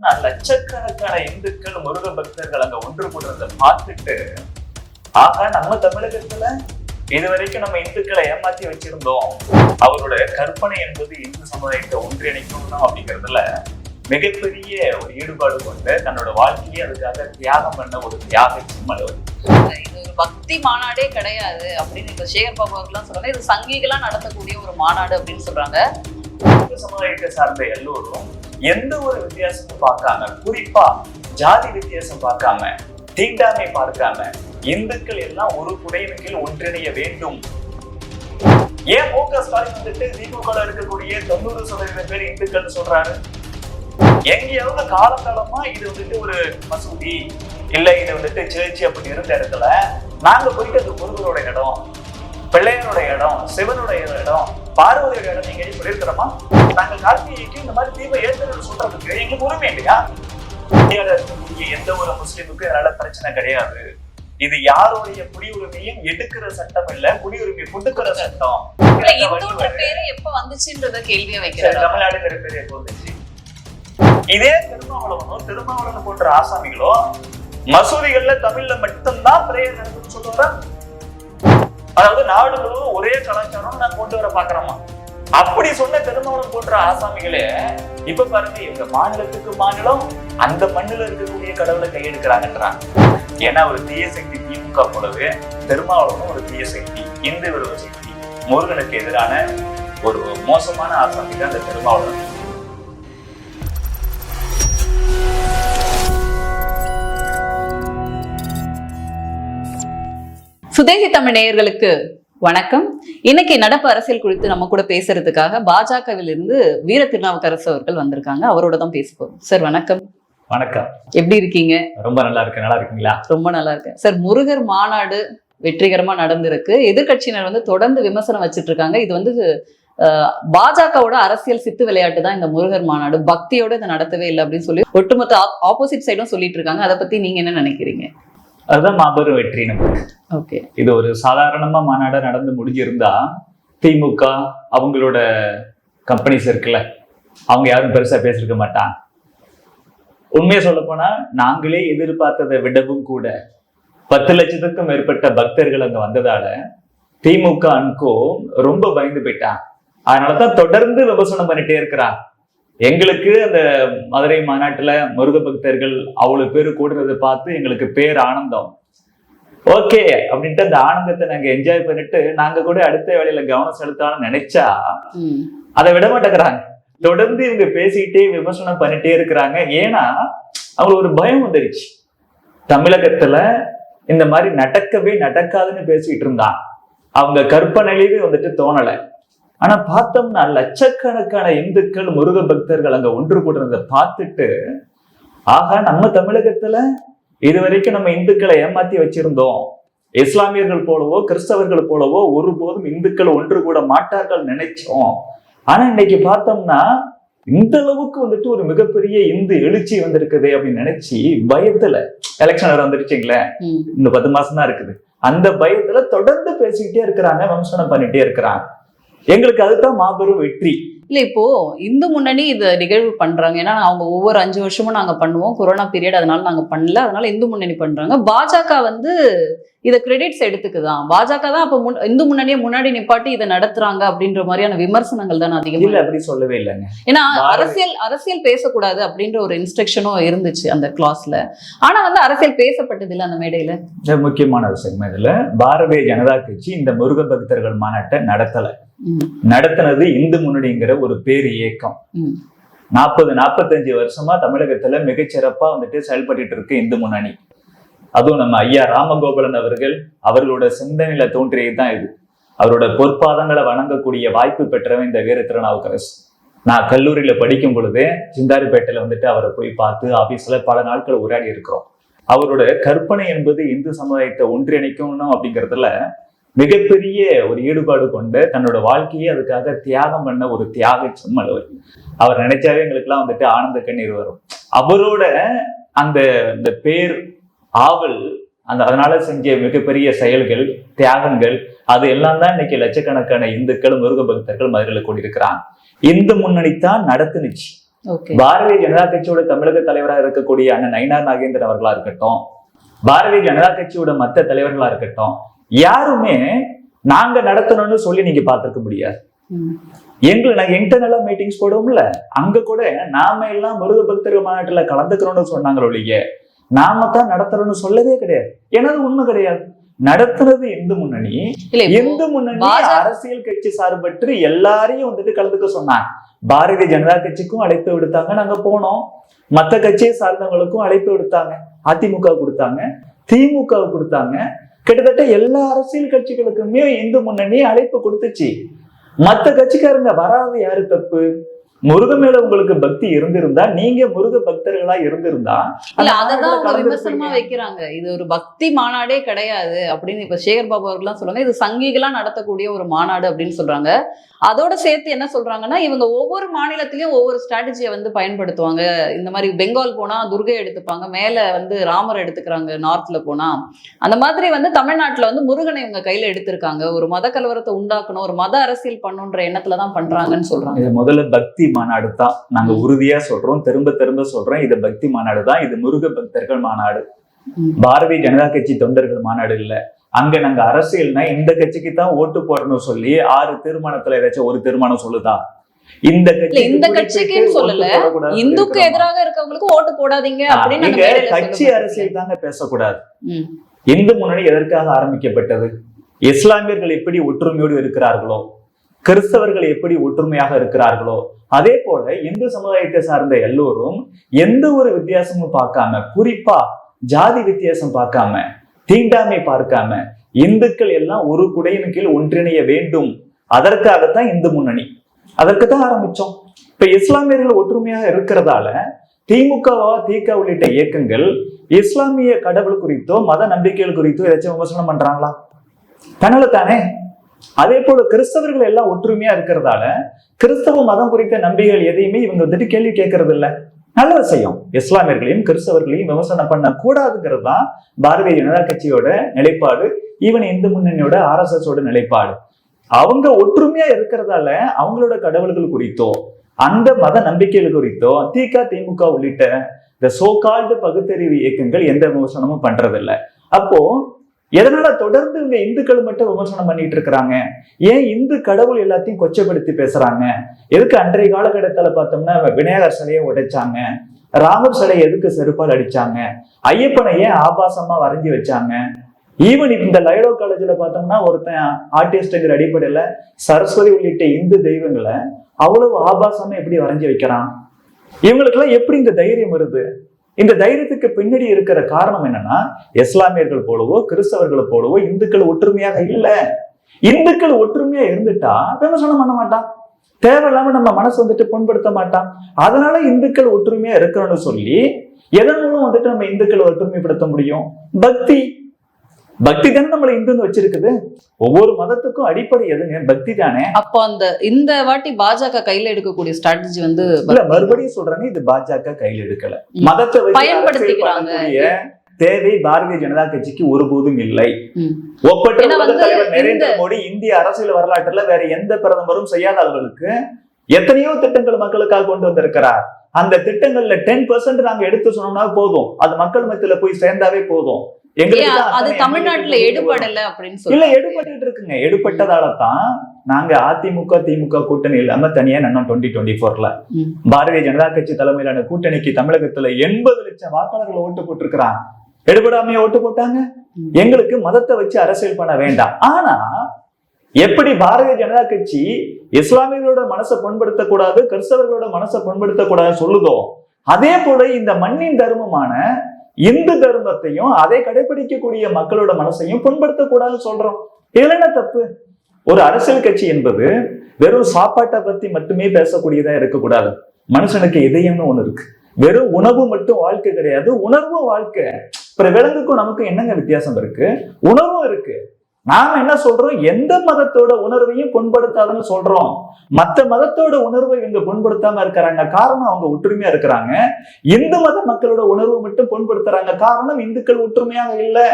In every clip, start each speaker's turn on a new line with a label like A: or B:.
A: லட்சக்கணக்கான இந்துக்கள் முருக பக்தர்கள் அங்க ஒன்று கூடுறத பார்த்துட்டு ஆகா நம்ம தமிழகத்துல இதுவரைக்கும் நம்ம இந்துக்களை ஏமாத்தி வச்சிருந்தோம். அவரோட கற்பனை என்பது இந்து சமுதாயத்தை ஒன்றிணைக்கணும் அப்படிங்கிறதுல மிகப்பெரிய ஒரு ஈடுபாடு கொண்டு தன்னோட வாழ்க்கையை அதுக்காக தியாகம் பண்ண ஒரு தியாக சிம்மல் அவர்.
B: இது ஒரு பக்தி மாநாடே கிடையாது அப்படின்னு இப்ப சேகர் பாபு அவர்கள்லாம் சொல்றாங்க. இது சங்கிகளா நடத்தக்கூடிய ஒரு மாநாடு அப்படின்னு சொல்றாங்க.
A: இந்து சமுதாயத்தை சார்ந்த எல்லோரும் எந்த ஒரு வித்தியாசமும் பார்க்காம குறிப்பா ஜாதி வித்தியாசம் பார்க்காம தீண்டாமை பார்க்காம இந்துக்கள் எல்லாம் ஒரு குடையின் கீழ் ஒன்றிணைய வேண்டும். ஏன் மு க ஸ்டாலின் வந்துட்டு திமுக இருக்கக்கூடிய தொண்ணூறு சதவீதம் பேர் இந்துக்கள் சொல்றாரு? எங்கேயாவது காலகாலமா இது வந்துட்டு ஒரு மசூதி இல்ல இது வந்துட்டு சேர்ச்சி அப்படி இருந்த இடத்துல நாங்க போயிட்டு அது முருகனோட இடம் பிள்ளையனுடைய இடம் சிவனுடைய இடம் பார்வதியோட நீங்க எங்கேயும் சொல்லியிருக்கிறோமா நாங்க கார்த்திகைக்கு இந்த மாதிரி தீப ஏற்றல் சொல்றதுக்கு எங்களுக்கு உரிமை இல்லையா? எந்த ஒரு முஸ்லிமுக்கும் இதனால பிரச்சனை கிடையாது. இது யாருடைய குடியுரிமையும் எடுக்கிற சட்டம் இல்ல குடியுரிமை கொடுக்கிற சட்டம்.
B: எப்ப வந்துச்சுன்றத கேள்வியா வைக்கிறாரு
A: தமிழ்நாடுங்கிற பேர் எப்போ வந்துச்சு? இதே திருமாவளவனும் திருமாவளவன் போன்ற ஆசாமிகளும் மசூதிகள்ல தமிழ்ல மட்டும்தான் பிரேயர் நடக்கும்னு சொல்லுவாங்க அதாவது நாடு முழுவதும் ஒரே கலாச்சாரம் நான் கொண்டு வர பாக்குறோமா அப்படி சொன்ன திருமாவளவன் போன்ற ஆசாமிகளே இப்ப பாருங்க இவங்க மாநிலத்துக்கு மாநிலம் அந்த மண்ணுல இருக்கக்கூடிய கடவுளை கையெடுக்கிறாங்கன்றாங்க. ஏன்னா ஒரு தீய சக்தி திமுக போலவே திருமாவளவனும் ஒரு தீய சக்தி இந்து விரோத சக்தி முருகனுக்கு எதிரான ஒரு மோசமான ஆசாமி தான் அந்த திருமாவளவன்
B: சுதேசி தமிழ் நேயர்களுக்கு வணக்கம். இன்னைக்கு நடப்பு அரசியல் குறித்து நம்ம கூட பேசுறதுக்காக பாஜகவில் இருந்து வீர திருநாவுக்கரசு அவர்கள் வந்திருக்காங்க. அவரோட தான் பேச போறோம். சார் வணக்கம்.
A: வணக்கம்.
B: எப்படி இருக்கீங்க?
A: ரொம்ப நல்லா இருக்கு நல்லா இருக்கீங்களா?
B: ரொம்ப நல்லா இருக்கேன். சார் முருகர் மாநாடு வெற்றிகரமா நடந்திருக்கு. எதிர்க்கட்சியினர் வந்து தொடர்ந்து விமர்சனம் வச்சிட்டு இருக்காங்க இது வந்து பாஜகவோட அரசியல் சித்து விளையாட்டு தான் இந்த முருகர் மாநாடு. பக்தியோட இதை நடத்தவே இல்லை அப்படின்னு சொல்லி ஒட்டுமொத்த ஆப்போசிட் சைடும் சொல்லிட்டு இருக்காங்க அதை பத்தி நீங்க என்ன நினைக்கிறீங்க?
A: அதுதான் மாபெரும் வெற்றி நமக்கு
B: ஓகே.
A: இது ஒரு சாதாரணமா மாநாடா நடந்து முடிஞ்சிருந்தா திமுக அவங்களோட கம்பெனிஸ் இருக்குல்ல அவங்க யாரும் பெருசா பேசிருக்க மாட்டாங்க. உண்மையை சொல்ல போனா நாங்களே எதிர்பார்த்ததை விடவும் கூட பத்து லட்சத்துக்கும் மேற்பட்ட பக்தர்கள் அங்க வந்ததால திமுக அன்கோ ரொம்ப பயந்து போயிட்டான் அதனாலதான் தொடர்ந்து விமர்சனம் பண்ணிட்டே இருக்கிறான் எங்களுக்கு அந்த மதுரை மாநாட்டுல முருக பக்தர்கள் அவ்வளவு பேர் கூடுறதை பார்த்து எங்களுக்கு பேர் ஆனந்தம். ஓகே அப்படின்ட்டு அந்த ஆனந்தத்தை நாங்க என்ஜாய் பண்ணிட்டு நாங்க கூட அடுத்த வேலையில கவனம் செலுத்தலாம்னு நினைச்சா அதை விட மாட்டேங்கிறாங்க. தொடர்ந்து இவங்க பேசிக்கிட்டே விமர்சனம் பண்ணிட்டே இருக்கிறாங்க. ஏன்னா அவங்களுக்கு ஒரு பயம் வந்துருச்சு. தமிழகத்துல இந்த மாதிரி நடக்கவே நடக்காதுன்னு பேசிட்டு இருந்தான் அவங்க கற்பனையிலேயே வந்துட்டு தோணல. ஆனா பார்த்தோம்னா லட்சக்கணக்கான இந்துக்கள் முருக பக்தர்கள் அங்க ஒன்று கூடுறத பார்த்துட்டு ஆகா நம்ம தமிழகத்துல இதுவரைக்கும் நம்ம இந்துக்களை ஏமாத்தி வச்சிருந்தோம். இஸ்லாமியர்கள் போலவோ கிறிஸ்தவர்கள் போலவோ ஒருபோதும் இந்துக்கள் ஒன்று கூட மாட்டார்கள் நினைச்சோம். ஆனா இன்னைக்கு பார்த்தோம்னா இந்த அளவுக்கு வந்துட்டு ஒரு மிகப்பெரிய இந்து எழுச்சி வந்திருக்குது அப்படின்னு நினைச்சு பயத்துல எலெக்ஷன் வேற வந்துருச்சுங்களே
B: ம்.
A: இந்த பத்து மாசம் தான் இருக்குது. அந்த பயத்துல தொடர்ந்து பேசிக்கிட்டே இருக்கிறாங்க வம்சனம் பண்ணிட்டே இருக்கிறாங்க. எங்களுக்கு அதுதான் மாபெரும் வெற்றி.
B: இல்ல இப்போ இந்து முன்னணி இது நிகழ்வு பண்றாங்க. ஏன்னா அவங்க ஒவ்வொரு அஞ்சு வருஷமும் நாங்க பண்ணுவோம். கொரோனா பீரியட் அதனால நாங்க பண்ணல. அதனால இந்து முன்னணி பண்றாங்க. பாஜக வந்து இத கிரெடிட்ஸ் எடுத்துக்குதான். பாஜக தான் அப்ப இந்து முன்னணியை முன்னாடி நிப்பாட்டி இதை நடத்துறாங்க அப்படின்ற மாதிரியான விமர்சனங்கள் தானே அதிகமா
A: இல்ல அப்படி சொல்லவே இல்லைங்க.
B: ஏன்னா அரசியல் அரசியல் பேசக்கூடாது அப்படின்ற ஒரு இன்ஸ்ட்ரக்ஷனும் இருந்துச்சு அந்த கிளாஸ்ல ஆனா வந்து அரசியல் பேசப்பட்டது இல்ல அந்த மேடையில.
A: முக்கியமான விஷயம் இதுல. பாரதிய ஜனதா கட்சி இந்த முருக பக்தர்கள் மாநாட்டை நடத்தல. நடத்தினது இந்து முன்னணிங்கிற ஒரு பேர் இயக்கம். நாற்பது நாற்பத்தஞ்சு வருஷமா தமிழகத்துல மிகச்சிறப்பா வந்துட்டு செயல்பட்டு இருக்கு இந்து முன்னணி. அதுவும் நம்ம ஐயா ராமகோபாலன் அவர்கள் அவர்களோட சிந்தனையில தோன்றியது தான் இது. அவரோட பொற்பாதங்களை வணங்கக்கூடிய வாய்ப்பு பெற்றவன் இந்த வீர திருநாவுக்கரசு. நான் கல்லூரியில படிக்கும் பொழுதே சிந்தாரிப்பேட்டையில வந்துட்டு அவரை போய் பார்த்து ஆபீஸ்ல பல நாட்கள் உரையாடி இருக்கிறோம் அவரோட கற்பனை என்பது இந்து சமுதாயத்தை ஒன்றிணைக்கணும் அப்படிங்கிறதுல மிகப்பெரிய ஒரு ஈடுபாடு கொண்டு தன்னோட வாழ்க்கையை அதுக்காக தியாகம் பண்ண ஒரு தியாக செம்மல் அவர். அவர் நினைச்சாவே எங்களுக்கெல்லாம் வந்துட்டு ஆனந்த கண்ணீர் வரும். அவரோட அந்த இந்த பேர் ஆவல் அந்த அதனால செஞ்ச மிகப்பெரிய செயல்கள் தியாகங்கள் அது எல்லாம் தான் இன்னைக்கு லட்சக்கணக்கான இந்துக்கள் முருக பக்தர்கள் மதுரையில் கூடியிருக்கிறாங்க. இந்து முன்னணி தான் நடத்துனுச்சு பாரதிய ஜனதா கட்சியோட தமிழக தலைவராக இருக்கக்கூடிய அண்ணன் நயினார் நாகேந்திரன் அவர்களா இருக்கட்டும். பாரதிய ஜனதா கட்சியோட மத்த தலைவர்களா இருக்கட்டும். யாருமே நாங்க நடத்தணும்னு சொல்லி நீங்க பார்த்திருக்க முடியாது. எங்களை நாங்க இன்டர்னலா மீட்டிங்ஸ் போடுவோம்ல. அங்க கூட நாம எல்லாம் முருக பக்தர்கள் மாநாட்டுல கலந்துக்கணும்னு சொன்னாங்க ஒழிய நாம தான் நடத்துறோம்னு சொல்லவே கிடையாது. அது உண்மை கிடையாது. நடத்துறது இந்து முன்னணி? இந்து முன்னணி அரசியல் கட்சி சார்பற்று எல்லாரையும் வந்துட்டு கலந்துக்க சொன்னாங்க. பாரதிய ஜனதா கட்சிக்கும் அழைப்பு விடுத்தாங்க நாங்க போனோம். மத்த கட்சியை சார்ந்தவங்களுக்கும் அழைப்பு விடுத்தாங்க. அதிமுக கொடுத்தாங்க. திமுக கொடுத்தாங்க. கிட்டத்தட்ட எல்லா அரசியல் கட்சிகளுக்குமே இந்து முன்னணி அழைப்பு கொடுத்துச்சு. மத்த கட்சிக்காரங்க வராது யாரு தப்பு? முருகன் மேல உங்களுக்கு பக்தி இருந்திருந்தா நீங்க முருக பக்தர்களா இருந்திருந்தா
B: இல்ல அததான் அவங்க விமர்சனமா வைக்கிறாங்க. இது ஒரு பக்தி மாநாடே கிடையாது அப்படின்னு இப்ப சேகர் பாபு அவர்கள்லாம் சொல்றாங்க இது சங்கிகளா நடத்தக்கூடிய ஒரு மாநாடு அப்படின்னு சொல்றாங்க. அதோட சேர்த்து என்ன சொல்றாங்கன்னா இவங்க ஒவ்வொரு மாநிலத்திலயும் ஒவ்வொரு ஸ்ட்ராட்டஜியை வந்து பயன்படுத்துவாங்க. இந்த மாதிரி பெங்கால் போனா துர்கை எடுத்துப்பாங்க மேல வந்து ராமர் எடுத்துக்கிறாங்க நார்த்ல போனா. அந்த மாதிரி வந்து தமிழ்நாட்டுல வந்து முருகனை இவங்க கையில எடுத்திருக்காங்க. ஒரு மத கலவரத்தை உண்டாக்கணும் ஒரு மத அரசியல் பண்ணுன்ற எண்ணத்துல தான் பண்றாங்கன்னு சொல்றாங்க.
A: முதல்ல பக்தி மாநாடு தான் நாங்க உறுதியா சொல்றோம் திரும்ப திரும்ப சொல்றோம் இது பக்தி மாநாடு தான் இது முருக பக்தர்கள் மாநாடு. பாரதிய ஜனதா கட்சி தொண்டர்கள் மாநாடு இல்ல அங்க நாங்க அரசியல்னா இந்த கட்சிக்கு தான் ஓட்டு போடணும் சொல்லி ஆறு தீர்மானத்துல ஏதாச்சும் ஒரு தீர்மானம் சொல்லுதா இந்த
B: இல்ல இந்த கட்சிக்குன்னு சொல்லல இந்துக்கு? எதிராக இருக்கவங்களுக்கு ஓட்டு போடாதீங்க அப்படின்னு
A: கட்சி. அரசியல் தாங்க பேசக்கூடாது. இந்து முன்னணி எதற்காக ஆரம்பிக்கப்பட்டது இஸ்லாமியர்கள் எப்படி ஒற்றுமையோடு இருக்கிறார்களோ கிறிஸ்தவர்கள் எப்படி ஒற்றுமையாக இருக்கிறார்களோ அதே போல இந்து சமுதாயத்தை சார்ந்த எல்லோரும் எந்த ஒரு வித்தியாசமும் பார்க்காம குறிப்பா ஜாதி வித்தியாசம் பார்க்காம தீண்டாமை பார்க்காம இந்துக்கள் எல்லாம் ஒரு குடையின் கீழ் ஒன்றிணைய வேண்டும். அதற்காகத்தான் இந்து முன்னணி. அதற்கு தான் ஆரம்பிச்சோம். இப்ப இஸ்லாமியர்கள் ஒற்றுமையாக இருக்கிறதால திமுகவா திக உள்ளிட்ட இயக்கங்கள் இஸ்லாமிய கடவுள் குறித்தோ மத நம்பிக்கைகள் குறித்தோ ஏதாச்சும் விமர்சனம் பண்றாங்களா? பண்ணல தானே அதே போல கிறிஸ்தவர்கள் எல்லாம் ஒற்றுமையா இருக்கிறதால கிறிஸ்தவ மதம் குறித்த நம்பிக்கைகள் எதையுமே இவங்க வந்துட்டு கேள்வி கேட்கறது இல்ல நல்ல விஷயம். இஸ்லாமியர்களையும் கிறிஸ்தவர்களையும் விமர்சனம் பண்ண கூடாதுங்கிறது தான் பாரதிய ஜனதா கட்சியோட நிலைப்பாடு ஈவன் இந்து முன்னணியோட ஆர்எஸ்எஸ் ஓட நிலைப்பாடு. அவங்க ஒற்றுமையா இருக்கிறதால அவங்களோட கடவுள்கள் குறித்தோ அந்த மத நம்பிக்கைகள் குறித்தோ திக திமுக உள்ளிட்ட இந்த சோகால்டு பகுத்தறிவு இயக்கங்கள் எந்த விமர்சனமும் பண்றதில்லை. அப்போ எதனால தொடர்ந்து இவங்க இந்துக்கள் மட்டும் விமர்சனம் பண்ணிட்டு இருக்கிறாங்க? ஏன் இந்து கடவுள் எல்லாத்தையும் கொச்சப்படுத்தி பேசுறாங்க? எதுக்கு அன்றைய காலகட்டத்துல பார்த்தோம்னா விநாயகர் சிலையை உடைச்சாங்க. ராமர் சிலையை எதுக்கு செருப்பால் அடிச்சாங்க? ஐயப்பனை ஏன் ஆபாசமா வரைஞ்சி வச்சாங்க? ஈவன் இந்த லைடோ காலேஜ்ல பார்த்தோம்னா ஒருத்தன் ஆர்டிஸ்டுங்கிற அடிப்படையில சரஸ்வதி உள்ளிட்ட இந்து தெய்வங்களை அவ்வளவு ஆபாசமா எப்படி வரைஞ்சி வைக்கிறான்? இவங்களுக்கெல்லாம் எப்படி இந்த தைரியம் வருது? இந்த தைரியத்துக்கு பின்னாடி இருக்கிற காரணம் என்னன்னா இஸ்லாமியர்கள் போலவோ கிறிஸ்தவர்கள் போலவோ இந்துக்கள் ஒற்றுமையாக இல்லை. இந்துக்கள் ஒற்றுமையா இருந்துட்டா விமர்சனம் பண்ண மாட்டான். தேவையில்லாம நம்ம மனசு வந்துட்டு புண்படுத்த மாட்டான். அதனால இந்துக்கள் ஒற்றுமையா இருக்கணும்னு சொல்லி எதன் மூலம் வந்துட்டு நம்ம இந்துக்களை ஒற்றுமைப்படுத்த முடியும்? பக்தி. பக்தி தானே நம்மளை இந்துன்னு வச்சிருக்குது? ஒவ்வொரு மதத்துக்கும் அடிப்படை எதுங்க? பக்தி தானே
B: அப்போ அந்த இந்த வாட்டி பாஜக கையில எடுக்கக்கூடிய ஸ்ட்ராட்டஜி வந்து
A: இல்ல மறுபடியும் சொல்றேன்னு இது பாஜக கையில் எடுக்கல. மதத்தை
B: பயன்படுத்திக்கிறாங்க.
A: தேவை பாரதிய ஜனதா கட்சிக்கு ஒருபோதும் இல்லை. ஒப்பற்ற தலைவர் நரேந்திர மோடி இந்திய அரசியல் வரலாற்றுல வேற எந்த பிரதமரும் செய்யாத அளவுக்கு எத்தனையோ திட்டங்கள் மக்களுக்காக கொண்டு வந்திருக்கிறார். அந்த திட்டங்கள்ல டென் பர்சன்ட் நாங்க எடுத்து சொன்னோம்னா போதும். அது மக்கள் மத்தியில போய் சேர்ந்தாவே போதும்.
B: அது
A: அத்தனை
B: தமிழ்நாட்டுல
A: எண்ணிக்கை
B: எடுபடல அப்படின்னு
A: இல்ல
B: சொல்லி
A: எடுபட்டு இருக்குங்க. எடுபட்டதால தான் நாங்க அதிமுக திமுக கூட்டணி இல்லாம தனியா நின்னோம் டுவெண்ட்டி டுவெண்ட்டி ஃபோர்ல
B: ம்.
A: பாரதிய ஜனதா கட்சி தலைமையிலான கூட்டணிக்கு தமிழகத்துல எண்பது லட்சம் வாக்காளர்கள் ஓட்டு போட்டிருக்கிறான். எடுபடாமைய ஓட்டு போட்டாங்க. எங்களுக்கு மதத்தை வச்சு அரசியல் பண்ண வேண்டாம். ஆனா எப்படி பாரதிய ஜனதா கட்சி இஸ்லாமியர்களோட மனசை புண்படுத்தக்கூடாது கிறிஸ்தவர்களோட மனசை புண்படுத்தக்கூடாதுன்னு சொல்லுதோ அதே போல இந்த மண்ணின் தர்மமான இந்து தர்மத்தையும் அதை கடைபிடிக்கக்கூடிய மக்களோட மனசையும் புண்படுத்தக்கூடாதுன்னு சொல்றோம். இதுல என்ன தப்பு? ஒரு அரசியல் கட்சி என்பது வெறும் சாப்பாட்டை பத்தி மட்டுமே பேசக்கூடியதா இருக்கக்கூடாது. மனுஷனுக்கு இதயம்னு ஒண்ணு இருக்கு. வெறும் உணவு மட்டும் வாழ்க்கை கிடையாது. உணர்வும் வாழ்க்கை. அப்புறம் விலங்குக்கும் நமக்கும் என்னங்க வித்தியாசம் இருக்கு? உணவும் இருக்கு. நாம என்ன சொல்றோம்? எந்த மதத்தோட உணர்வையும் புண்படுத்தாதுன்னு சொல்றோம். மத்த மதத்தோட உணர்வை இவங்க புண்படுத்தாம இருக்கிறாங்க. காரணம் அவங்க ஒற்றுமையா இருக்கிறாங்க. இந்து மத மக்களோட உணர்வை மட்டும் புண்படுத்துறாங்க. காரணம் இந்துக்கள் ஒற்றுமையாக இல்லை.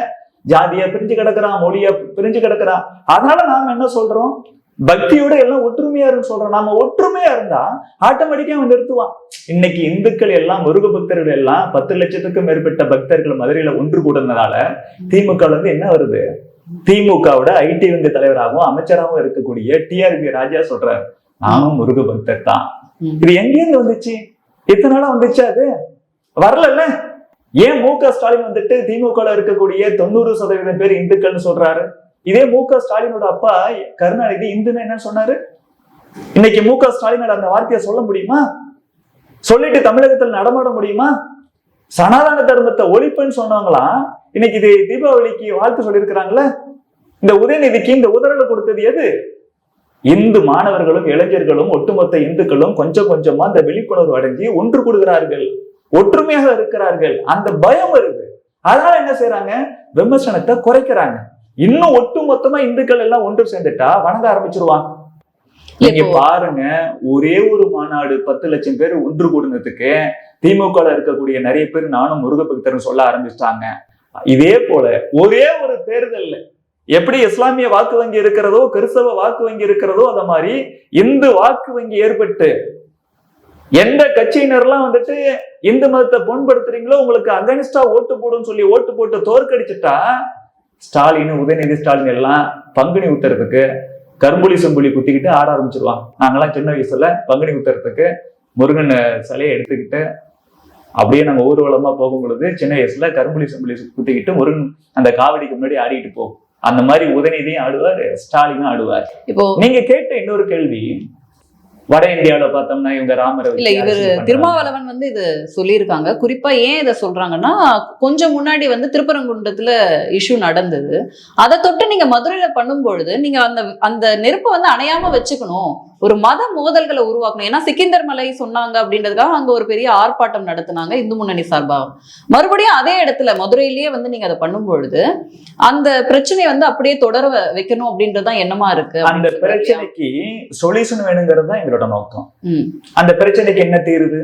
A: ஜாதியா பிரிஞ்சு கிடக்குறான் மொழியா பிரிஞ்சு கிடக்குறான். அதனால நாம என்ன சொல்றோம்? பக்தியோட எல்லாம் ஒற்றுமையா இருக்குன்னு சொல்றோம். நாம ஒற்றுமையா இருந்தா ஆட்டோமேட்டிக்கா அவன் நிறுத்துவான். இன்னைக்கு இந்துக்கள் எல்லாம் முருக பக்தர்கள் எல்லாம் பத்து லட்சத்துக்கும் மேற்பட்ட பக்தர்கள் மதுரையில ஒன்று கூடுனதால திமுக வந்து என்ன வருது? திமுகவோட ஐடி வங்க தலைவராகவும் அமைச்சராகவும் இருக்கக்கூடிய டிஆர்பி ராஜா சொல்றாரு நானும் முருக பக்தர் தான். இது எங்கேருந்து வந்துச்சு? எத்தனை நாளா வந்துச்சு அது? வரலல்ல? ஏன் மு க ஸ்டாலின் வந்துட்டு திமுக இருக்கக்கூடிய தொண்ணூறு சதவீதம் பேர் இந்துக்கள்னு சொல்றாரு? இதே மு க ஸ்டாலினோட அப்பா கருணாநிதி இந்துன்னு என்ன சொன்னாரு? இன்னைக்கு மு க ஸ்டாலினோட அந்த வார்த்தையை சொல்ல முடியுமா? சொல்லிட்டு தமிழகத்தில் நடமாட முடியுமா? சனாதன தர்மத்தை ஒழிப்புன்னு சொன்னவங்களாம் இன்னைக்கு இது தீபாவளிக்கு வாழ்த்து சொல்லியிருக்கிறாங்கல்ல? இந்த உதயநிதிக்கு இந்த உதரலை கொடுத்தது எது? இந்து மாணவர்களும் இளைஞர்களும் ஒட்டுமொத்த இந்துக்களும் கொஞ்சம் கொஞ்சமா அந்த விழிப்புணர்வு அடைஞ்சு ஒன்று கூடுகிறார்கள். ஒற்றுமையாக இருக்கிறார்கள். அந்த பயம் வருது. அதனால என்ன செய்யறாங்க விமர்சனத்தை குறைக்கிறாங்க. இன்னும் ஒட்டுமொத்தமா இந்துக்கள் எல்லாம் ஒன்று சேர்ந்துட்டா வணங்க ஆரம்பிச்சிருவாங்க. நீங்க பாருங்க ஒரே ஒரு மாநாடு பத்து லட்சம் பேர் ஒன்று கூடுனதுக்கு திமுக இருக்கக்கூடிய நிறைய பேர் நானும் முருகபக்தர்னு சொல்ல ஆரம்பிச்சிட்டாங்க. இதே போல ஒரே ஒரு தேர்தல்ல எப்படி இஸ்லாமிய வாக்கு வங்கி இருக்கிறதோ கிறிஸ்தவ வாக்கு வங்கி இருக்கிறதோ அத மாதிரி இந்து வாக்கு வங்கி ஏற்பட்டு எந்த கட்சியினர்லாம் வந்துட்டு இந்து மதத்தை புண்படுத்துறீங்களோ உங்களுக்கு அகனிஸ்டா ஓட்டு போடுன்னு சொல்லி ஓட்டு போட்டு தோற்கடிச்சிட்டா ஸ்டாலின் உதயநிதி ஸ்டாலின் எல்லாம் பங்குனி உத்தரத்துக்கு கரும்புலி செம்புலி குத்திக்கிட்டு ஆட ஆரம்பிச்சிருவாங்க. நாங்கெல்லாம் சின்ன வயசுல பங்குனி உத்தரத்துக்கு முருகன் சிலையை எடுத்துக்கிட்டு அப்படியே நாங்க ஊர்வலமா போகும் பொழுது சின்ன வயசுல கரும்புலி செம்புலி குத்திக்கிட்டு முருகன் அந்த காவடிக்கு முன்னாடி ஆடிட்டு போகும். அந்த மாதிரி உதயநிதியும் ஆடுவார் ஸ்டாலினும் ஆடுவார்.
B: இப்போ
A: நீங்க கேட்ட இன்னொரு கேள்வி வட இந்தியாவுல பார்த்தோம்னா இவங்க ராமரை
B: இல்ல இவரு. திருமாவளவன் வந்து இது சொல்லியிருக்காங்க. குறிப்பா ஏன் இதை சொல்றாங்கன்னா கொஞ்சம் முன்னாடி வந்து திருப்பரங்குன்றத்துல இஷ்யூ நடந்தது. அதை தொட்டு நீங்க மதுரையில பண்ணும்பொழுது நீங்க அந்த அந்த நெருப்பை வந்து அணையாம வச்சுக்கணும். ஒரு மத மோதல்களை உருவாக்கணும். ஏன்னா சிக்கிந்தர் மலை சொன்னாங்க அப்படின்றதுக்காக அங்க ஒரு பெரிய ஆர்ப்பாட்டம் நடத்துனாங்க இந்து முன்னணி சார்பா மறுபடியும் அதே இடத்துல மதுரையிலேயே வந்து நீங்க அதை பண்ணும்பொழுது அந்த பிரச்சனையை வந்து அப்படியே தொடர வைக்கணும் அப்படின்றதுதான் எண்ணமா இருக்கு
A: அந்த. பிரச்சனைக்கு சொல்யூஷன் வேணுங்கிறது தான் எங்களோட நோக்கம். அந்த பிரச்சனைக்கு என்ன தீருது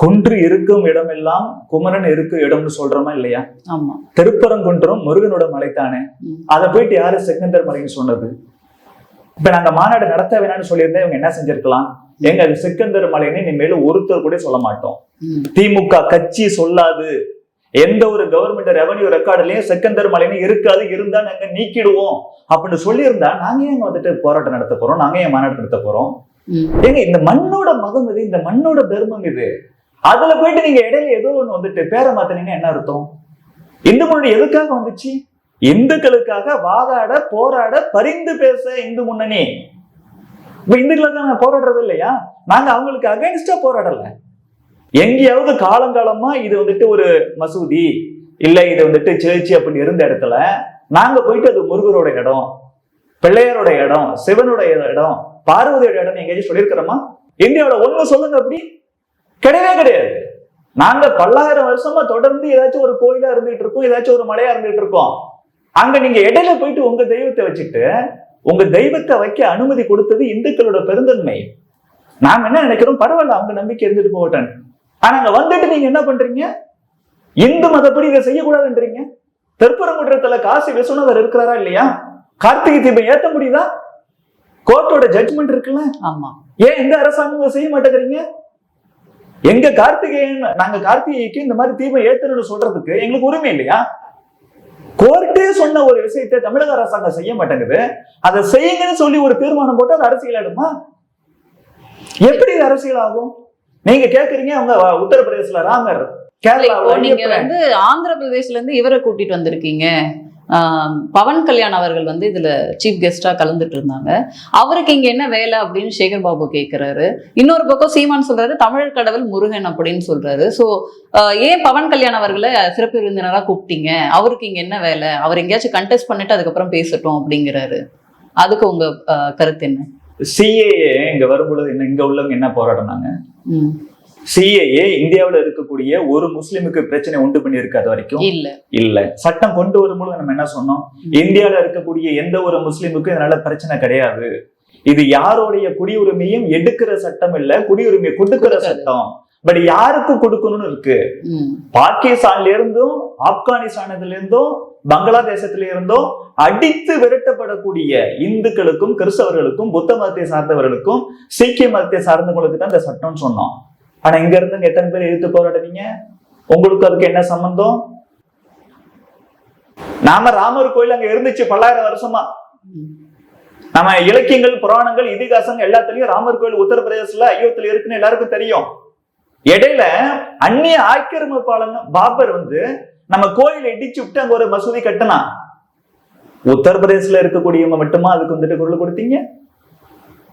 A: குன்று இருக்கும் இடமெல்லாம் குமரன் இருக்கும் இடம்னு சொல்றோமா இல்லையா? திருப்பரங்குன்றம் முருகனோட மலைத்தானே. அதை போயிட்டு யாரு செகந்தர் மலைன்னு சொன்னது? இப்ப நாங்க மாநாடு நடத்த வேணாம்னு சொல்லியிருந்தா இவங்க என்ன செஞ்சிருக்கலாம்? எங்க அது செகந்தர் மலைன்னு இனிமேல் ஒருத்தர் கூட சொல்ல மாட்டோம். திமுக கட்சி சொல்லாது. எந்த ஒரு கவர்மெண்ட் ரெவன்யூ ரெக்கார்டுலயும் செகந்தர் மலைன்னு இருக்காது இருந்தா நாங்க நீக்கிடுவோம். அப்படின்னு சொல்லியிருந்தா நாங்க ஏன் வந்துட்டு போராட்டம் நடத்த போறோம்? நாங்க ஏன் மாநாடு நடத்த போறோம். ஏங்க இந்த மண்ணோட மதம் இது இந்த மண்ணோட தர்மம் இது. அதுல போயிட்டு நீங்க இடையில ஏதோ ஒண்ணு வந்துட்டு பேரை மாத்தினீங்க என்ன அர்த்தம்? இந்து முன்னணி எதுக்காக வந்துச்சு? இந்துக்களுக்காக வாதாட போராட பரிந்து பேச இந்து முன்னணி. இப்ப இந்துக்களுக்காக நாங்க போராடுறது இல்லையா? நாங்க அவங்களுக்கு அகைன்ஸ்டா போராடல. எங்கேயாவது காலங்காலமா இது வந்துட்டு ஒரு மசூதி இல்ல இது வந்துட்டு சேர்ச்சி அப்படின்னு இருந்த இடத்துல நாங்க போயிட்டு அது முருகரோட இடம் பிள்ளையாரோட இடம் சிவனுடைய இடம் பார்வதியோட இடம் எங்கேயாச்சும் சொல்லியிருக்கிறோமா? இந்தியாவோட ஒண்ணு சொல்லுங்க அப்படி. கிடையவே கிடையாது. நாங்க பல்லாயிரம் வருஷமா தொடர்ந்து ஏதாச்சும் ஒரு கோயிலா இருந்துட்டு இருக்கோம் ஏதாச்சும் ஒரு மலையா இருந்துட்டு இருக்கோம். அங்க நீங்க இடையில போயிட்டு உங்க தெய்வத்தை வச்சுட்டு உங்க தெய்வத்தை வைக்க அனுமதி கொடுத்தது இந்துக்களோட பெருந்தன்மை. நாம் என்ன நினைக்கிறோம்? பரவாயில்ல அவங்க நம்பிக்கை இருந்துட்டு போகட்டும். ஆனா அங்க வந்துட்டு நீங்க என்ன பண்றீங்க? இந்து மதப்படி இதை செய்யக்கூடாதுன்றீங்க. திருப்பரங்குன்றத்துல காசி விஸ்வநாதர் இருக்கிறாரா இல்லையா? கார்த்திகை தீபம் ஏத்த முடியுதா? கோர்ட்டோட ஜட்ஜ்மெண்ட் இருக்குல்ல?
B: ஆமா.
A: ஏன் எந்த அரசாங்கமும் செய்ய மாட்டேங்கிறீங்க? எங்க கார்த்திகேயன் நாங்க கார்த்திகைக்கு இந்த மாதிரி தீபம் ஏத்தணும்னு சொல்றதுக்கு எங்களுக்கு உரிமை இல்லையா? கோர்ட்டே சொன்ன ஒரு விஷயத்தை தமிழக அரசாங்கம் செய்ய மாட்டேங்குது. அதை செய்யுங்கன்னு சொல்லி ஒரு தீர்மானம் போட்டு அது அரசியல் ஆயிடுமா? எப்படி அரசியல் ஆகும்? நீங்க கேக்குறீங்க அவங்க உத்தரப்பிரதேசல ராமர் கேரளாவுல
B: நீங்க. வந்து ஆந்திர பிரதேஷ்ல இருந்து இவரை கூட்டிட்டு வந்திருக்கீங்க. பவன் கல்யாண் அவர்கள் வந்து இதுல சீஃப் கெஸ்டா கலந்துட்டு இருந்தாங்க. அவருக்கு இங்க என்ன வேலை அப்படின்னு சேகர் பாபு கேக்குறாரு. இன்னொரு பக்கம் சீமான் சொல்றாரு தமிழ் கடவுள் முருகன் அப்படின்னு சொல்றாரு. சோ ஏன் பவன் கல்யாண் அவர்களை சிறப்பு விருந்தினரா கூப்பிட்டீங்க? அவருக்கு இங்க என்ன வேலை? அவர் எங்கேயாச்சும் கண்டெஸ்ட் பண்ணிட்டு அதுக்கப்புறம் பேசட்டும் அப்படிங்கிறாரு. அதுக்கு உங்க ஆஹ், கருத்து என்ன?
A: சிஏஏ இங்க வரும்பொழுது என்ன இங்க உள்ளவங்க என்ன போராடினாங்க? சிஏஏ இந்தியாவுல இருக்கக்கூடிய ஒரு முஸ்லிமுக்கு பிரச்சனை உண்டு பண்ணி இருக்காது வரைக்கும்.
B: இல்ல.
A: இல்ல. சட்டம் கொண்டு வரும்பொழுது நம்ம என்ன சொன்னோம்? இந்தியால இருக்கக்கூடிய எந்த ஒரு முஸ்லிமுக்கும் இதனால பிரச்சனை கிடையாது. இது யாருடைய குடியுரிமையும் எடுக்கிற சட்டம் இல்ல குடியுரிமையை கொடுக்கிற. சட்டம். பட் யாருக்கு கொடுக்கணும்னு இருக்கு? பாகிஸ்தான்ல இருந்தும் ஆப்கானிஸ்தானத்துல இருந்தும் பங்களாதேசத்தில இருந்தோ அடித்து விரட்டப்படக்கூடிய இந்துக்களுக்கும் கிறிஸ்தவர்களுக்கும் புத்த மதத்தை சார்ந்தவர்களுக்கும் சீக்கிய மதத்தை சார்ந்தவங்களுக்கு தான் இந்த சட்டம்னு சொன்னோம். ஆனா இங்க இருந்து எத்தனை பேர் எதிர்த்து போராடுவீங்க உங்களுக்கு அதுக்கு என்ன சம்பந்தம்? நாம ராமர் கோயில் அங்க இருந்துச்சு பல்லாயிரம் வருஷமா. நம்ம இலக்கியங்கள் புராணங்கள் இதிகாசங்கள் எல்லாத்துலயும் ராமர் கோயில் உத்தரப்பிரதேசல ஐயோத்துல இருக்குன்னு எல்லாருக்கும் தெரியும். இடையில அந்நிய ஆக்கிரமிப்பாளன் பாபர் வந்து நம்ம கோயிலை இடிச்சு விட்டு அங்க ஒரு மசூதி கட்டினா உத்தரப்பிரதேசல இருக்கக்கூடியவங்க மட்டுமா அதுக்கு வந்துட்டு குரல் கொடுத்தீங்க?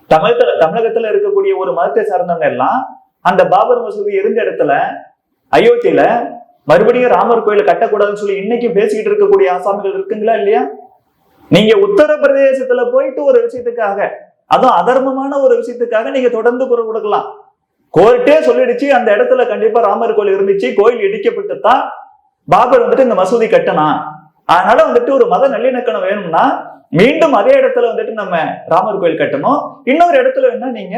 A: தமிழத்துல தமிழகத்துல இருக்கக்கூடிய ஒரு மதத்தை சார்ந்தவங்க எல்லாம் அந்த பாபர் மசூதி இருந்த இடத்துல அயோத்தியில மறுபடியும் ராமர் கோயிலை கட்டக்கூடாதுன்னு சொல்லி இன்னைக்கும் பேசிக்கிட்டு இருக்கக்கூடிய ஆசாமிகள் இருக்குங்களா இல்லையா? நீங்க உத்தரப்பிரதேசத்துல போயிட்டு ஒரு விஷயத்துக்காக அதுவும் அதர்மமான ஒரு விஷயத்துக்காக நீங்க தொடர்ந்து குரல் கொடுக்கலாம். கோர்ட்டே சொல்லிடுச்சு அந்த இடத்துல கண்டிப்பா ராமர் கோயில் இருந்துச்சு கோயில் இடிக்கப்பட்டு தான் பாபர் வந்துட்டு இந்த மசூதி கட்டலாம் அதனால வந்துட்டு ஒரு மத நல்லிணக்கணம் வேணும்னா மீண்டும் அதே இடத்துல வந்துட்டு நம்ம ராமர் கோயில் கட்டணும். இன்னொரு இடத்துல வேணா நீங்க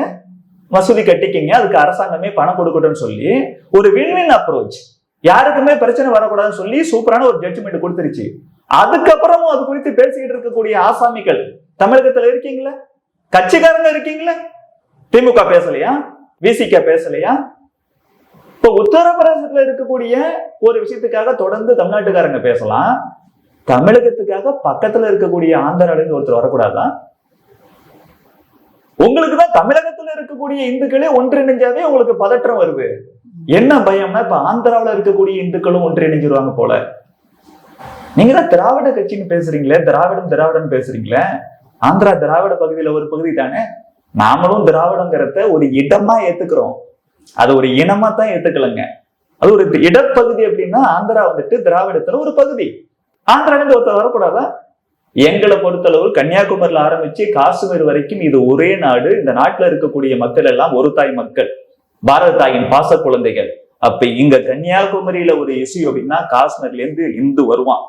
A: மசூதி கட்டிக்கிங்க அதுக்கு அரசாங்கமே பணம் கொடுக்கட்டும்னு சொல்லி ஒரு வின்வின் அப்ரோச் யாருக்குமே பிரச்சனை வரக்கூடாதுன்னு சொல்லி சூப்பரான ஒரு ஜட்ஜ்மெண்ட் கொடுத்துருச்சு. அதுக்கப்புறமும் அது குறித்து பேசிக்கிட்டு இருக்கக்கூடிய ஆசாமிகள் தமிழகத்துல இருக்கீங்களா? கட்சிக்காரங்க இருக்கீங்களா? திமுக பேசலையா? விசிக பேசலையா? இப்ப உத்தரப்பிரதேசத்துல இருக்கக்கூடிய ஒரு விஷயத்துக்காக தொடர்ந்து தமிழ்நாட்டுக்காரங்க பேசலாம். தமிழகத்துக்காக பக்கத்துல இருக்கக்கூடிய ஆந்திராலேருந்து ஒருத்தர் வரக்கூடாதான் உங்களுக்கு தான் தமிழகத்துல இருக்கக்கூடிய இந்துக்களே ஒன்றிணைஞ்சாவே உங்களுக்கு பதற்றம் வருது. என்ன பயம்னா இப்ப ஆந்திராவில் இருக்கக்கூடிய இந்துக்களும் ஒன்றிணைஞ்சிருவாங்க போல. நீங்க தான் திராவிட கட்சின்னு பேசுறீங்களே திராவிடம் திராவிடம் பேசுறீங்களே ஆந்திரா திராவிட பகுதியில ஒரு பகுதி தானே? நாமளும் திராவிடங்கிறத ஒரு இடமா ஏத்துக்கிறோம். அது ஒரு இனமா தான் ஏத்துக்கலங்க. அது ஒரு இடப்பகுதி அப்படின்னா ஆந்திரா வந்துட்டு திராவிடத்துல ஒரு பகுதி. ஆந்திராலேருந்து ஒருத்தர் வரக்கூடாதா? எங்களை பொறுத்தளவு கன்னியாகுமரியில ஆரம்பிச்சு காஷ்மீர் வரைக்கும் இது ஒரே நாடு. இந்த நாட்டுல இருக்கக்கூடிய மக்கள் எல்லாம் ஒரு தாய் மக்கள். பாரத தாயின் பாச குழந்தைகள். அப்ப இங்க கன்னியாகுமரியில ஒரு இஷ்யூ அப்படின்னா காஷ்மீர்ல இருந்து இந்து வருவான்.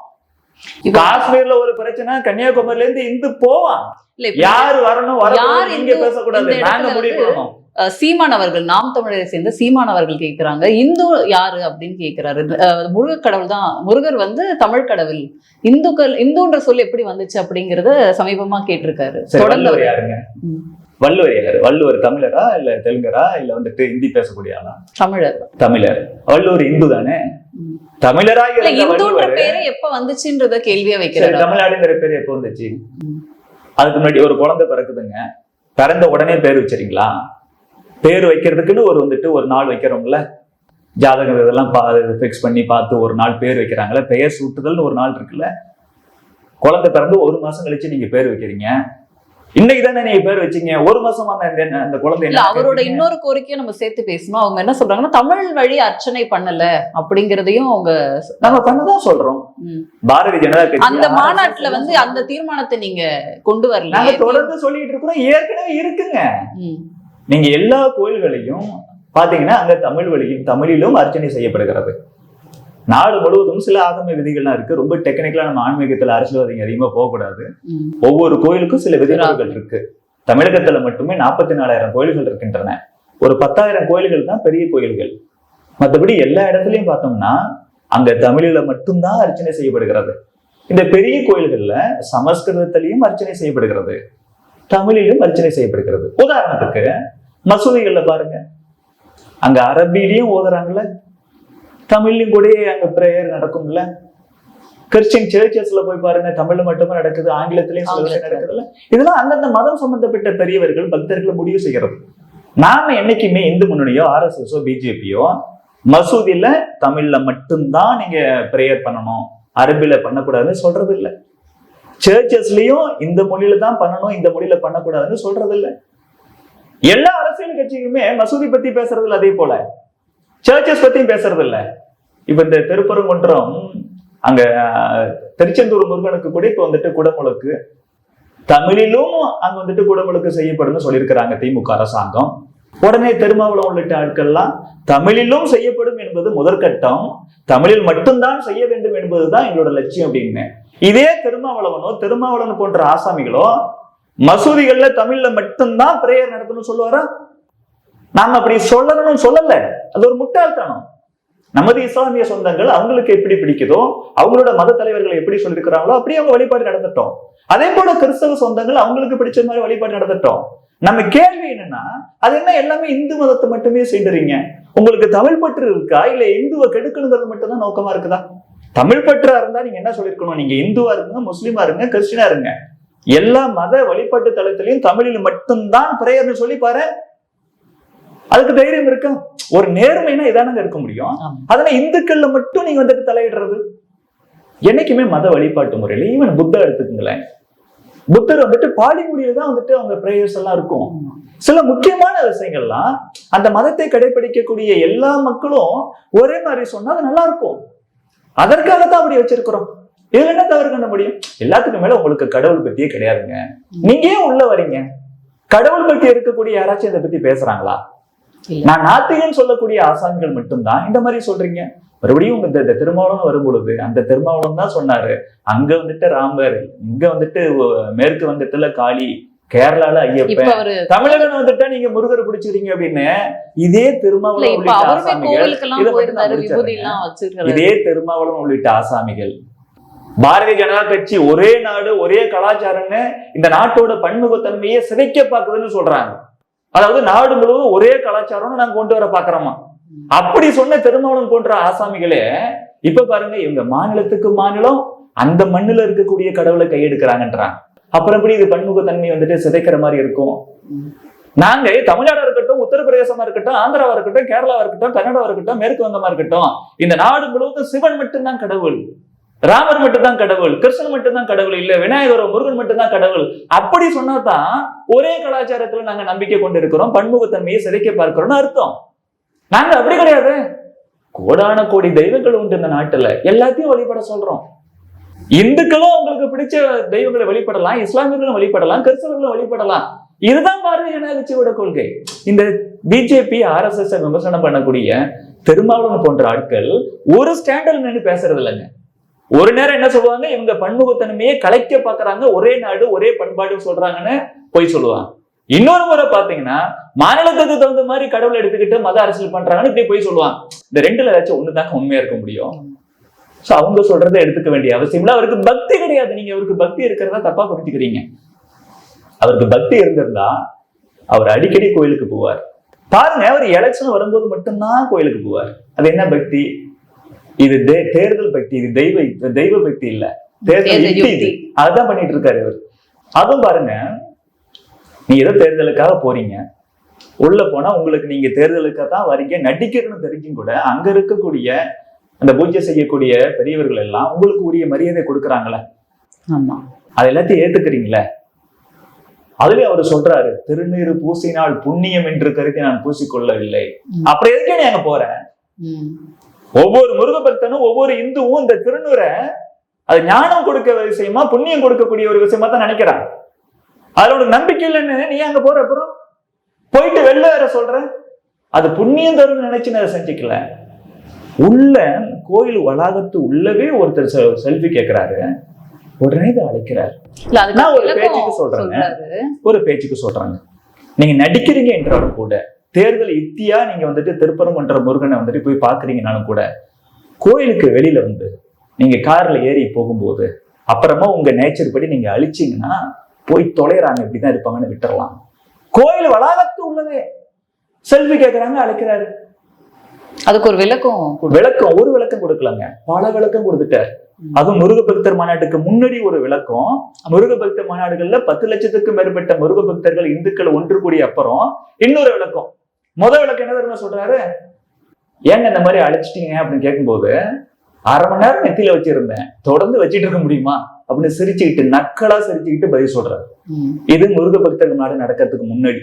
A: காஷ்மீர்ல ஒரு பிரச்சனை கன்னியாகுமரியில இருந்து இந்து போவான். யார் வரணும்
B: யார்
A: இங்க பேசக்கூடாது. நாங்க முடிவு பண்ணணும்.
B: சீமான் அவர்கள் நாம் தமிழரை சேர்ந்த சீமான் அவர்கள் கேட்கிறாங்க இந்து யாரு அப்படின்னு கேட்கிறாரு அஹ், முருகர் கடவுள் தான். முருகர் வந்து தமிழ் கடவுள். இந்துக்கள் இந்துன்ற சொல் எப்படி வந்துச்சு அப்படிங்கறத சமீபமா கேட்டிருக்காரு. தொடர்ந்து
A: யாருங்க. வள்ளுவர் யாரு வள்ளுவர் தமிழரா இல்ல தெலுங்கரா? இல்ல வந்துட்டு ஹிந்தி பேசக்கூடிய ஆளா
B: தமிழர்.
A: தமிழர். வள்ளுவர் இந்து தானே. தமிழரா
B: இந்துன்ற பேரு எப்ப வந்துச்சுன்றத கேள்வியா வைக்கிறாரு
A: தமிழ்நாடுங்கிற பேர் எப்போ வந்துச்சு. அதுக்கு முன்னாடி ஒரு குழந்தை பிறக்குதுங்க. பிறந்த உடனே பேர் வச்சிருங்களா பேர் வைக்கிறதுக்குன்னு ஒரு வந்துட்டு ஒரு நாள் வைக்கிறோம்ல. ஜாதகம் இதெல்லாம் ஃபிக்ஸ் பண்ணி பார்த்து ஒரு நாள் பேர் வைக்கிறாங்கல்ல. பெயர் சூட்டுதல்னு ஒரு நாள் இருக்குல்ல. குழந்தை பிறந்து ஒரு மாசம் கழிச்சு நீங்க பேர் வைக்கிறீங்க. இன்னைக்கு தானே நீங்க பேர் வச்சீங்க. ஒரு மாசமா அந்த அந்த குழந்தை
B: அவரோட? இன்னொரு கோரிக்கையை நம்ம சேர்த்து பேசணும். அவங்க என்ன சொல்றாங்கன்னா தமிழ் வழி அர்ச்சனை பண்ணல அப்படிங்கறதையும் அவங்க
A: நம்ம பண்ணதான் சொல்றோம். பாரதிய ஜனதா கட்சி
B: அந்த மாநாட்டுல வந்து அந்த தீர்மானத்தை நீங்க கொண்டு வரல.
A: தொடர்ந்து சொல்லிட்டு இருக்கிறோம். ஏற்கனவே இருக்குங்க. நீங்க எல்லா கோயில்களையும் பாத்தீங்கன்னா அங்க தமிழ் வழியும் தமிழிலும் அர்ச்சனை செய்யப்படுகிறது. நாடு முழுவதும் சில ஆகம விதிகள்லாம் இருக்கு. ரொம்ப டெக்னிக்கலா நம்ம ஆன்மீகத்துல அரசியல்வாதிங்க அதிகமா போகக்கூடாது. ஒவ்வொரு கோயிலுக்கும் சில விதிமுறைகள் இருக்கு. தமிழகத்துல மட்டுமே நாற்பத்தி நாலாயிரம் கோயில்கள் இருக்கின்றன. ஒரு பத்தாயிரம் கோயில்கள் தான் பெரிய கோயில்கள். மற்றபடி எல்லா இடத்துலயும் பார்த்தோம்னா அங்க தமிழில மட்டும்தான் அர்ச்சனை செய்யப்படுகிறது. இந்த பெரிய கோயில்கள்ல சமஸ்கிருதத்திலையும் அர்ச்சனை செய்யப்படுகிறது. தமிழிலும் அர்ச்சனை செய்யப்படுகிறது. உதாரணத்துக்கு மசூதிகள்ல பாருங்க. அங்க அரபிலையும் ஓதுறாங்கல்ல. தமிழ்லயும் கூட அங்க பிரேயர் நடக்கும்ல. கிறிஸ்டியன் சர்ச்சஸ்ல போய் பாருங்க தமிழ்ல மட்டுமே நடக்குது ஆங்கிலத்திலயும் சில. நடக்குதுல்ல. இதெல்லாம் அந்தந்த மதம் சம்பந்தப்பட்ட பெரியவர்கள் பக்தர்கள் முடிவு செய்கிறது நாம என்னைக்குமே இந்து முன்னணியோ ஆர்எஸ்எஸோ பிஜேபியோ மசூதியில தமிழ்ல மட்டும்தான் நீங்க பிரேயர் பண்ணணும் அரபில பண்ணக்கூடாதுன்னு சொல்றது இல்ல சர்ச்சஸ்லயும் இந்த மொழியில தான் பண்ணணும் இந்த மொழியில பண்ணக்கூடாதுன்னு சொல்றது இல்ல எல்லா அரசியல் கட்சியுமே மசூதி பத்தி பேசுறது அதே போல. சர்ச்சஸ் பத்தியும் பேசுறது இல்ல இப்ப இந்த திருப்பரங்குன்றம் அங்க திருச்செந்தூர் முருகனுக்கு கூட இப்ப வந்துட்டு குடமுழுக்கு. தமிழிலும் அங்க வந்துட்டு குடமுழுக்கு செய்யப்படும்னு சொல்லியிருக்கிறாங்க திமுக அரசாங்கம். உடனே திருமாவளம் உள்ளிட்ட ஆட்கள்லாம் தமிழிலும் செய்யப்படும் என்பது முதற்கட்டம். தமிழில் மட்டும்தான் செய்ய வேண்டும் என்பதுதான் எங்களோட லட்சியம் அப்படின்னு. இதே திருமாவளவனோ திருமாவளவன் போன்ற ஆசாமிகளோ மசூதிகள்ல தமிழ்ல மட்டும்தான் பிரேயர் நடத்தணும்னு சொல்லுவாரா? நாம அப்படி சொல்லணும்னு சொல்லல. அது ஒரு முட்டாள்தனம். நமது இஸ்லாமிய சொந்தங்கள் அவங்களுக்கு எப்படி பிடிக்குதோ அவங்களோட மத தலைவர்கள் எப்படி சொல்லியிருக்கிறாங்களோ அப்படியே அவங்க வழிபாடு நடந்துட்டோம் அதே போல கிறிஸ்தவ சொந்தங்கள் அவங்களுக்கு பிடிச்ச மாதிரி வழிபாடு நடந்துட்டோம் நம்ம கேள்வி என்னன்னா அது என்ன எல்லாமே இந்து மதத்தை மட்டுமே செய்துறீங்க? உங்களுக்கு தமிழ் பற்று இருக்கா? இல்ல இந்துவை கெடுக்கணுங்கிறது மட்டும்தான் நோக்கமா இருக்குதா? தமிழ் பற்றா இருந்தா நீங்க என்ன சொல்லிருக்கணும் நீங்க இந்துவா இருங்க முஸ்லீமா இருங்க கிறிஸ்டினா இருங்க. எல்லா மத வழிபாட்டு தளத்திலையும் தமிழில் மட்டும்தான் பிரேயர்னு சொல்லி பாரு. அதுக்கு தைரியம் இருக்கா? ஒரு நேர்மைனா இதானங்க இருக்க முடியும். அதனால இந்துக்கள்ல மட்டும் நீங்க வந்துட்டு தலையிடுறது. என்னைக்குமே மத வழிபாட்டு முறையில ஈவன் புத்தர் எடுத்துக்கங்களேன். புத்தர் வந்துட்டு பாடி மொழியில தான் வந்துட்டு அவங்க பிரேயர்ஸ் எல்லாம் இருக்கும். சில முக்கியமான விஷயங்கள்லாம் அந்த மதத்தை கடைபிடிக்கக்கூடிய எல்லா மக்களும் ஒரே மாதிரி சொன்னா அது நல்லா இருக்கும். அதற்காகத்தான் அப்படி வச்சிருக்கிறோம். இதுல என்ன தவறு கண்ட முடியும்? எல்லாத்துக்கும் மேல உங்களுக்கு கடவுள் பத்தியே கிடையாதுங்க. நீங்க ஏன் உள்ள வரீங்க? கடவுள் பத்தி இருக்கக்கூடிய யாராச்சும் இதை பத்தி பேசுறாங்களா. நான் நாத்திகன் சொல்லக்கூடிய ஆசான்கள் மட்டும்தான் இந்த மாதிரி சொல்றீங்க. மறுபடியும் உங்க இந்த- திருமாவளம் வரும் பொழுது அந்த திருமாவளம் தான் சொன்னாரு அங்க வந்துட்டு ராமர் இங்க வந்துட்டு மேற்கு வங்கத்துல காளி கேரளால ஐயப்பன் தமிழகன் வந்துட்டா நீங்க முருகரை பிடிச்சிருக்கீங்க அப்படின்னு. இதே திருமாவளம் உள்ளிட்ட ஆசாமிகள் இதே திருமாவளம் உள்ளிட்ட ஆசாமிகள் பாரதிய ஜனதா கட்சி ஒரே நாடு ஒரே கலாச்சாரம்னு இந்த நாட்டோட பன்முகத்தன்மையை சிதைக்க பார்க்குதுன்னு சொல்றாங்க. அதாவது நாடு முழுவதும் ஒரே கலாச்சாரம்னு நாங்க கொண்டு வர பாக்குறோமா அப்படி சொன்ன திருமாவளம் போன்ற ஆசாமிகளே இப்ப பாருங்க இவங்க மாநிலத்துக்கு மாநிலம் அந்த மண்ணுல இருக்கக்கூடிய கடவுளை கையெடுக்கிறாங்கன்றாங்க. அப்புறம் எப்படி இது பன்முகத்தன்மை வந்துட்டு சிதைக்கிற மாதிரி இருக்கும்? நாங்க தமிழ்நாடா இருக்கட்டும் உத்தரப்பிரதேசமா இருக்கட்டும் ஆந்திராவா இருக்கட்டும் கேரளாவா இருக்கட்டும் கன்னடாவா இருக்கட்டும் மேற்கு வங்கமா இருக்கட்டும் இந்த நாடு முழுவதும் சிவன் மட்டும்தான் கடவுள். ராமர் மட்டும்தான் கடவுள் கிருஷ்ணன் மட்டும்தான் கடவுள் இல்ல விநாயகரோ முருகன் மட்டும்தான் கடவுள். அப்படி சொன்னாதான் ஒரே கலாச்சாரத்துல நாங்க நம்பிக்கை கொண்டு இருக்கிறோம் பன்முகத்தன்மையை சிதைக்க பார்க்கிறோம்னு அர்த்தம். நாங்க அப்படி கிடையாது. கோடான கோடி தெய்வங்கள் உண்டு இந்த நாட்டுல. எல்லாத்தையும் வழிபட சொல்றோம். இந்துக்களும் அவங்களுக்கு பிடிச்ச தெய்வங்களை வழிபடலாம் இஸ்லாமியர்களும் வழிபடலாம் கிறிஸ்தவர்களும் வழிபடலாம். இதுதான் பாரதிய ஜனதா கட்சியோட கொள்கை. இந்த பிஜேபி ஆர்எஸ்எஸ் விமர்சனம் பண்ணக்கூடிய திருமாவளவன் போன்ற ஆட்கள் ஒரு ஸ்டாண்டர்ட் நின்று பேசுறது இல்லைங்க. ஒரு நேரம் என்ன சொல்லுவாங்க? இவங்க பன்முகத்தன்மையை கலைக்க பாக்குறாங்க ஒரே நாடு ஒரே பண்பாடு சொல்றாங்கன்னு போய் சொல்லுவாங்க. இன்னொரு முறை பாத்தீங்கன்னா மாநிலத்துக்கு தகுந்த மாதிரி கடவுளை எடுத்துக்கிட்டு மத அரசியல் பண்றாங்கன்னு இப்படி போய் சொல்லுவாங்க. இந்த ரெண்டுல ஏதாச்சும் ஒண்ணுதாங்க உண்மையா இருக்க முடியும். சோ அவங்க சொல்றதை எடுத்துக்க வேண்டிய அவசியம் இல்ல. அவருக்கு பக்தி கிடையாது. நீங்க அவருக்கு பக்தி இருக்கிறதா தப்பா புரிஞ்சுக்கிறீங்க. அவருக்கு பக்தி இருந்திருந்தா அவர் அடிக்கடி கோயிலுக்கு போவார். பாருங்க அவர் எலெக்ஷன் வரும்போது மட்டும்தான் கோயிலுக்கு போவார். அது என்ன பக்தி? இது தேர்தல் பக்தி இது தெய்வ தெய்வ பக்தி இல்ல. தேர்தல் யுக்தி. அதுதான் பண்ணிட்டு இருக்காரு இவர். அதுவும் பாருங்க நீ ஏதோ தேர்தலுக்காக போறீங்க. உள்ள போனா உங்களுக்கு நீங்க தேர்தலுக்காக தான் வரீங்க. நடிக்கிறதுன்னு தெரிஞ்சும் கூட அங்க இருக்கக்கூடிய அந்த பூஜை செய்யக்கூடிய பெரியவர்கள் எல்லாம் உங்களுக்கு உரிய மரியாதை கொடுக்குறாங்களே
B: ஆமா.
A: அது எல்லாத்தையும் ஏத்துக்கிறீங்களே. அதுலயும் அவர் சொல்றாரு திருநீறு பூசினால் புண்ணியம் என்று கருதி நான் பூசிக்கொள்ளவில்லை. அப்புறம் எதுக்கே நீ அங்க போற?
B: ம்.
A: ஒவ்வொரு முருக பக்தனும் ஒவ்வொரு இந்துவும் இந்த திருநூரை அது ஞானம் கொடுக்க விஷயமா புண்ணியம் கொடுக்கக்கூடிய ஒரு விஷயமா தான் நினைக்கிறான் அதுல உனக்கு நம்பிக்கை இல்லைன்னு நீ அங்க போற அப்புறம்? போயிட்டு வெளில வேற சொல்ற? அது புண்ணியம் தரும்னு நினைச்சு நான் அதை செஞ்சுக்கல. உள்ள கோயில் வளாகத்து உள்ளவே ஒருத்தர் செல்ஃபி கேக்குறாரு. உடனே இதை அழைக்கிறார். நான் ஒரு பேச்சுக்கு சொல்றேங்க.
B: சொல்றாரு.
A: ஒரு பேச்சுக்கு சொல்றாங்க. நீங்க நடிக்கிறீங்க என்றாலும் கூட. தேர்தல் யுக்தியா நீங்க வந்துட்டு திருப்பரங்குன்ற முருகனை வந்துட்டு போய் பாக்குறீங்கனாலும் கூட கோயிலுக்கு வெளியில வந்து நீங்க கார்ல ஏறி போகும்போது அப்புறமா உங்க நேச்சர் படி நீங்க அழிச்சீங்கன்னா போய் தொலைறாங்க இப்படிதான் இருப்பாங்கன்னு விட்டுறலாம். கோயில் வளாகத்து உள்ளவே செல்வி கேக்குறாங்க அழைக்கிறாரு.
B: அதுக்கு ஒரு விளக்கம்.
A: விளக்கம் ஒரு விளக்கம் கொடுக்கலங்க. பல விளக்கம் கொடுத்துட்டார். அதுவும் முருக பக்தர் மாநாட்டுக்கு முன்னாடி ஒரு விளக்கம். முருக பக்தர் மாநாடுகள்ல பத்து லட்சத்துக்கும் மேற்பட்ட முருக பக்தர்கள் இந்துக்கள் ஒன்று கூடிய அப்புறம் இன்னொரு விளக்கம். முத விளக்கம் என்ன தெரியுமா சொல்றாரு? ஏங்க இந்த மாதிரி அழைச்சிட்டீங்க அப்படின்னு கேட்கும்போது அரை மணி நேரம் நெத்தியில வச்சிருந்தேன். தொடர்ந்து வச்சிட்டு இருக்க முடியுமா? அப்படின்னு சிரிச்சுக்கிட்டு நக்கலா சிரிச்சுக்கிட்டு பதில் சொல்றாரு. இது முருக பக்தர்கள் மாநாடு நடக்கிறதுக்கு முன்னாடி.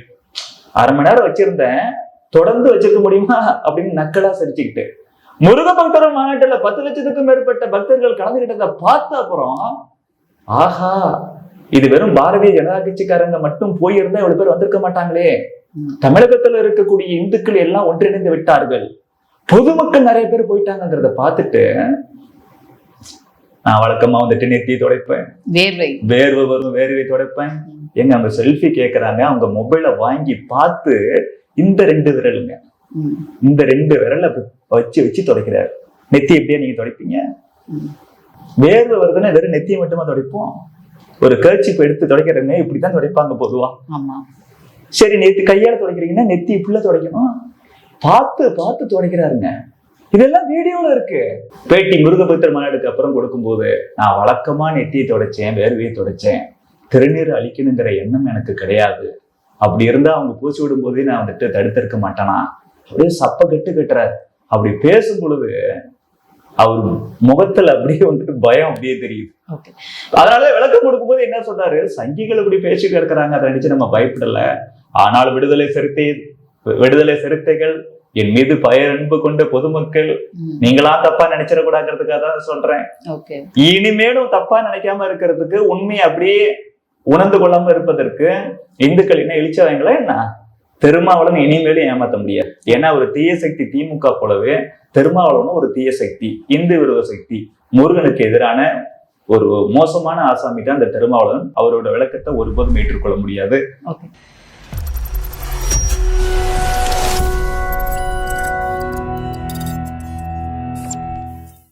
A: அரை மணி நேரம் வச்சிருந்தேன். தொடர்ந்து வச்சிருக்க முடியுமா? அப்படின்னு நக்கலா சிரிச்சுக்கிட்டு. முருக பக்தர்கள் மாநாட்டுல பத்து லட்சத்துக்கும் மேற்பட்ட பக்தர்கள் கலந்துகிட்டதை பார்த்த அப்புறம் ஆஹா இது வெறும் பாரதிய ஜனதா கட்சிக்காரங்க மட்டும் போயிருந்தா இவ்வளவு பேர் வந்திருக்க மாட்டாங்களே. தமிழகத்துல இருக்கக்கூடிய இந்துக்கள் எல்லாம் ஒன்றிணைந்து விட்டார்கள். பொதுமக்கள் நிறைய பேர் போயிட்டாங்கிறத பார்த்துட்டு நான் வழக்கமா வந்துட்டு நெத்தி துடைப்பேன்.
B: வேர்வை.
A: வேர்வை வரும் வேர்வை துடைப்பேன். எங்க அவங்க செல்ஃபி கேக்குறாங்க அவங்க மொபைலை வாங்கி பார்த்து இந்த ரெண்டு விரலுங்க. இந்த ரெண்டு விரலை வச்சு வச்சு துடைக்கிறாரு. நெத்தி எப்படியா நீங்க துடைப்பீங்க. வேர்வை வருதுன்னா வெறும் நெத்தியை மட்டுமா துடைப்போம்? ஒரு கர்ச்சிப் எடுத்து துடைக்கிறவங்க இப்படித்தான் துடைப்பாங்க பொதுவா.
B: ஆமா.
A: சரி நேத்து கையால துடைக்கிறீங்கன்னா நெத்தி இப்படில துடைக்கணும். பார்த்து பார்த்து துடைக்கிறாருங்க. இதெல்லாம் வீடியோல இருக்கு. பேட்டி முருகபக்தர் மாநாடுக்கு அப்புறம் கொடுக்கும்போது நான் வழக்கமா நெத்தியை துடைச்சேன் வேர்வையை துடைச்சேன். திருநீர் அழிக்கணுங்கிற எண்ணம் எனக்கு கிடையாது. அப்படி இருந்தா அவங்க பூச்சி விடும் போதே நான் வந்துட்டு தடுத்திருக்க மாட்டேனா? அப்படியே சப்ப கட்டு கட்டுறாரு. அப்படி பேசும் பொழுது அவர் முகத்துல அப்படியே வந்துட்டு பயம் அப்படியே தெரியுது. அதனால விளக்கம் கொடுக்கும்போது என்ன சொன்னாரு? சங்கிகள் இப்படி பேசிட்டு இருக்கிறாங்க. அதை நினைச்சு நம்ம பயப்படல. ஆனால் விடுதலை சிறுத்தை விடுதலை சிறுத்தைகள் என் மீது பயன்பு கொண்ட பொதுமக்கள் நீங்களா தப்பா நினைச்சிடக்கூடாதுங்கிறதுக்காக தான் சொல்றேன். இனிமேலும் தப்பா நினைக்காம இருக்கிறதுக்கு உண்மையை அப்படியே உணர்ந்து கொள்ளாம இருப்பதற்கு இந்துக்கள் என்ன இழிச்சவங்களா என்ன? திருமாவளவன் இனிமேலும் ஏமாத்த முடியாது. ஏன்னா ஒரு தீய சக்தி திமுக போலவே திருமாவளவனும் ஒரு தீய சக்தி இந்து விரோத சக்தி முருகனுக்கு எதிரான ஒரு மோசமான ஆசாமி தான் இந்த திருமாவளவன். அவரோட விளக்கத்தை ஒருபோதும் ஏற்றுக்கொள்ள முடியாது.